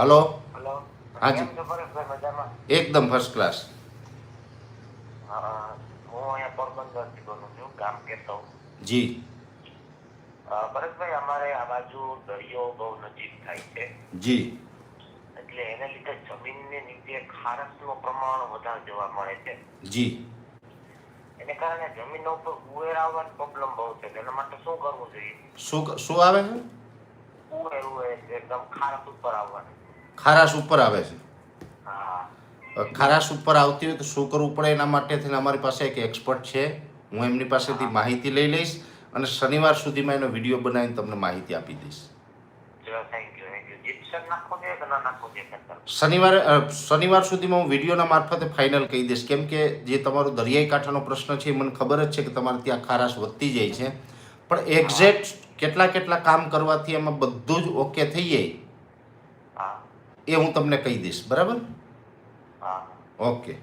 Hello? હાજી. એકદમ first class જી. ભરતભાઈ અમારે આ બાજુ દરિયો બહુ નજીક થાય છે. જી. એટલે એને લીધે જમીનની નીચે ખારસનું પ્રમાણ વધારે જોવા મળે છે. જી. એને કારણે જમીન ઉપર ઉવેર આવવાની પ્રોબ્લેમ બહુ છે. એના માટે શું કરવું જોઈએ? શું શું આવે છે? ઉવેર ઉવેર એકદમ ખારસ ઉપર આવવાની. ખારાશ ઉપર આવે છે. ખારાશ ઉપર આવતી હોય તો શું કરવું પડે એના માટે થઈને અમારી પાસે એક એક્સપર્ટ છે. હું એમની પાસેથી માહિતી લઈ લઈશ અને શનિવાર સુધીમાં એનો વીડિયો બનાવીને તમને માહિતી આપી દઈશ. શનિવાર શનિવારે શનિવાર સુધીમાં હું વિડીયોના મારફતે ફાઇનલ કહી દઈશ. કેમ કે જે તમારો દરિયાઈ કાંઠાનો પ્રશ્ન છે એ મને ખબર જ છે કે તમારે ત્યાં ખારાશ વધતી જાય છે. પણ એક્ઝેક્ટ કેટલા કેટલા કામ કરવાથી એમાં બધું જ ઓકે થઈ જાય. એ હું તમને કહી દઈશ બરાબર? હા. ઓકે.